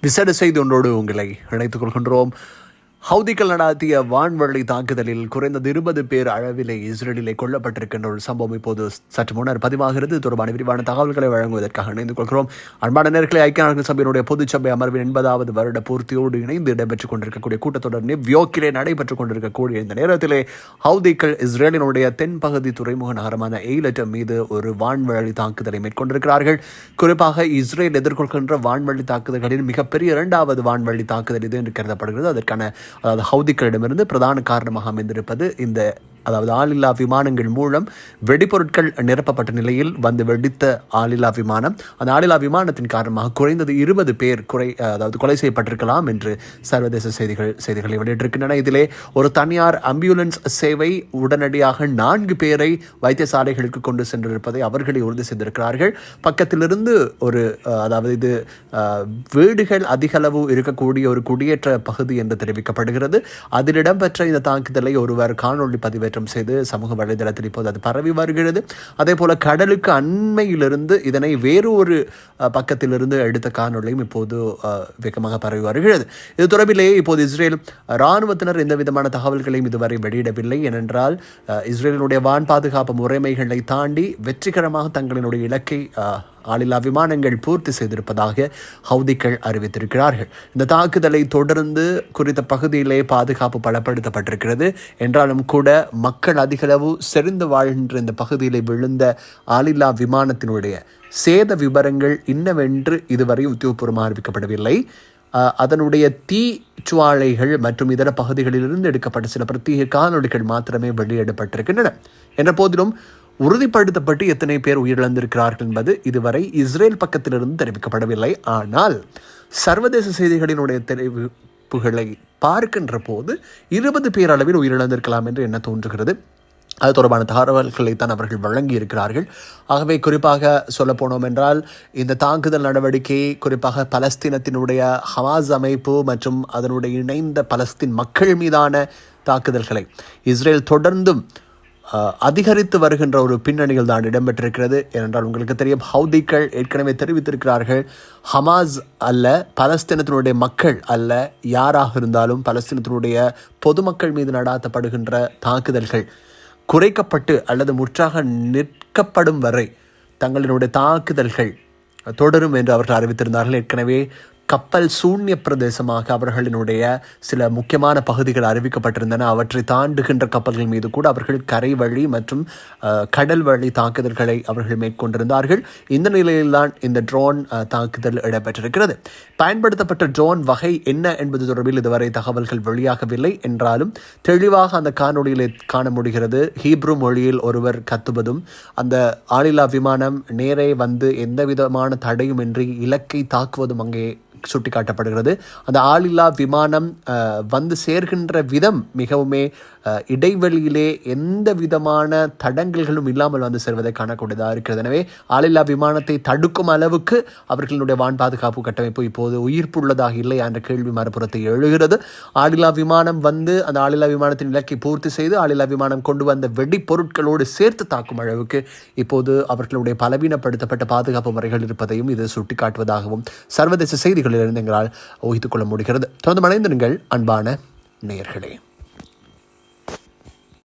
விசேட செய்தி ஒன்றோடு உங்களை இணைத்துக் கொள்கின்றோம். ஹவுதிகள் நடாத்திய வான்வழி தாக்குதலில் குறைந்தது இருபது பேர் அளவிலே இஸ்ரேலிலே கொல்லப்பட்டிருக்கின்ற ஒரு சம்பவம் இப்போது சற்று முன்னர் பதிவாகிறது. தொடர்பான விரிவான தகவல்களை வழங்குவதற்காக இணைந்து கொள்கிறோம். அன்பான நேர்களை ஐக்கிய நாடுகள் சபையினுடைய பொதுச்சபை அமர்வின் எண்பதாவது வருட பூர்த்தியோடு இணைந்து இடம்பெற்றுக் கொண்டிருக்கக்கூடிய கூட்டத்தொடர் நிவ்யோக்கிலே நடைபெற்றுக் கொண்டிருக்கக்கூடிய இந்த நேரத்திலே ஹவுதிகள் இஸ்ரேலினுடைய தென்பகுதி துறைமுக நகரமான எய்லட்டம் மீது ஒரு வான்வழி தாக்குதலை மேற்கொண்டிருக்கிறார்கள். குறிப்பாக இஸ்ரேல் எதிர்கொள்கின்ற வான்வழி தாக்குதல்களின் மிகப்பெரிய இரண்டாவது வான்வழி தாக்குதல் இது என்று கருதப்படுகிறது. அதற்கான அதாவது ஹவுதிக்களிடமிருந்து பிரதான காரணமாக அமைந்திருப்பது இந்த அதாவது ஆளில்லா விமானங்கள் மூலம் வெடிப்பொருட்கள் நிரப்பப்பட்ட நிலையில் வந்து வெடித்த ஆளில்லா விமானம். அந்த ஆளில்லா விமானத்தின் காரணமாக குறைந்தது இருபது பேர் குறை அதாவது கொலை செய்யப்பட்டிருக்கலாம் என்று சர்வதேச செய்திகள் செய்திகளை வெளியிட்டிருக்கின்றன. இதிலே ஒரு தனியார் அம்பியுலன்ஸ் சேவை உடனடியாக நான்கு பேரை வைத்தியசாலைகளுக்கு கொண்டு சென்றிருப்பதை அவர்களை உறுதி செய்திருக்கிறார்கள். பக்கத்திலிருந்து ஒரு அதாவது இது வீடுகள் அதிகளவு இருக்கக்கூடிய ஒரு குடியேற்ற பகுதி என்று தெரிவிக்கப்படுகிறது. அதில் இடம்பெற்ற இந்த தாக்குதலை ஒருவர் காணொலி மாற்றம் செய்து சமூக வலைதளத்தில் இப்போது அது பரவி வருகிறது. அதே போல கடலுக்கு அண்மையிலிருந்து இதனை வேறு ஒரு பக்கத்திலிருந்து எடுத்த காணொலியும் இப்போது வேகமாக பரவி வருகிறது. இது தொடர்பிலேயே இப்போது இஸ்ரேல் இராணுவத்தினர் எந்த விதமான தகவல்களையும் இதுவரை வெளியிடவில்லை. ஏனென்றால் இஸ்ரேலினுடைய வான் பாதுகாப்பு முறைமைகளை தாண்டி வெற்றிகரமாக தங்களினுடைய இலக்கை ஆளில்லா விமானங்கள் பூர்த்தி செய்திருப்பதாக ஹவுதிகள் அறிவித்திருக்கிறார்கள். இந்த தாக்குதலை தொடர்ந்து குறித்த பகுதியிலே பாதுகாப்பு பலப்படுத்தப்பட்டிருக்கிறது. என்றாலும் கூட மக்கள் அதிகளவு செறிந்து வாழ்கின்ற இந்த பகுதியிலே விழுந்த ஆளில்லா விமானத்தினுடைய சேத விவரங்கள் இன்னவென்று இதுவரை உத்தியோகபூர்வமாக அறிவிக்கப்படவில்லை. அதனுடைய தீ சுவாலைகள் மற்றும் இதர பகுதிகளிலிருந்து எடுக்கப்பட்ட சில பிரத்யேக காணொலிகள் மாத்திரமே வெளியிடப்பட்டிருக்கின்றன. என்ற போதிலும் உறுதிப்படுத்தப்பட்டு எத்தனை பேர் உயிரிழந்திருக்கிறார்கள் என்பது இதுவரை இஸ்ரேல் பக்கத்திலிருந்து தெரிவிக்கப்படவில்லை. ஆனால் சர்வதேச செய்திகளினுடைய தெரிவிப்புகளை பார்க்கின்ற போது இருபது பேர் அளவில் உயிரிழந்திருக்கலாம் என்று என்ன தோன்றுகிறது. அது தொடர்பான தகவல்களை தான் அவர்கள் வழங்கி இருக்கிறார்கள் ஆகவே குறிப்பாக சொல்ல போனோம் என்றால் இந்த தாக்குதல் நடவடிக்கை குறிப்பாக பலஸ்தீனத்தினுடைய ஹமாஸ் அமைப்பு மற்றும் அதனுடைய இணைந்த பலஸ்தீன் மக்கள் மீதான தாக்குதல்களை இஸ்ரேல் தொடர்ந்தும் அதிகரித்து வருகின்ற ஒரு பின்னணியில் தான் இடம்பெற்றிருக்கிறது. ஏனென்றால் உங்களுக்கு தெரியும் ஹவுதிக்கள் ஏற்கனவே தெரிவித்திருக்கிறார்கள் ஹமாஸ் அல்ல பலஸ்தீனத்தினுடைய மக்கள் அல்ல யாராக இருந்தாலும் பலஸ்தீனத்தினுடைய பொதுமக்கள் மீது நடாத்தப்படுகின்ற தாக்குதல்கள். குறைக்கப்பட்டு அல்லது முற்றாக நிற்கப்படும் வரை தங்களினுடைய தாக்குதல்கள் தொடரும் என்று அவர்கள் அறிவித்திருந்தார்கள். ஏற்கனவே கப்பல் சூன்ய பிரதேசமாக அவர்களினுடைய சில முக்கியமான பகுதிகள் அறிவிக்கப்பட்டிருந்தன. அவற்றை தாண்டுகின்ற கப்பல்கள் மீது கூட அவர்கள் கரை வழி மற்றும் கடல் வழி தாக்குதல்களை அவர்கள் மேற்கொண்டிருந்தார்கள். இந்த நிலையில்தான் இந்த ட்ரோன் தாக்குதல் இடம்பெற்றிருக்கிறது. பயன்படுத்தப்பட்ட ட்ரோன் வகை என்ன என்பது தொடர்பில் இதுவரை தகவல்கள் வெளியாகவில்லை. என்றாலும் தெளிவாக அந்த காணொலியில் காண முடிகிறது. ஹீப்ரு மொழியில் ஒருவர் கத்துவதும் அந்த ஆளில்லா விமானம் நேரே வந்து எந்த விதமான தடையுமின்றி இலக்கை தாக்குவதும் அங்கே சுட்டிக்காட்டப்படுகிறது. அந்த ஆளில்லா விமானம் வந்து சேர்கின்ற விதம் மிகவுமே இடைவெளியிலே எந்த விதமான தடங்கல்களும் இல்லாமல் வந்து செல்வதை காணக்கூடியதாக இருக்கிறது. எனவே ஆளில்லா விமானத்தை தடுக்கும் அளவுக்கு அவர்களுடைய வான் பாதுகாப்பு கட்டமைப்பு இப்போது உயிர்ப்புள்ளதாக இல்லை என்ற கேள்வி மறுபுறத்தை எழுகிறது. ஆளில்லா விமானம் வந்து அந்த ஆளில்லா விமானத்தின் இலக்கை பூர்த்தி செய்து ஆளில்லா விமானம் கொண்டு வந்த வெடிப்பொருட்களோடு சேர்த்து தாக்கும் அளவுக்கு இப்போது அவர்களுடைய பலவீனப்படுத்தப்பட்ட பாதுகாப்பு முறைகள் இருப்பதையும் இது சுட்டிக்காட்டுவதாகவும் சர்வதேச செய்திகள் செய்திகளிலிருந்து எங்களால் ஊகித்துக் கொள்ள முடிகிறது. தொடர்ந்து மறைந்திருங்கள் அன்பான நேயர்களே.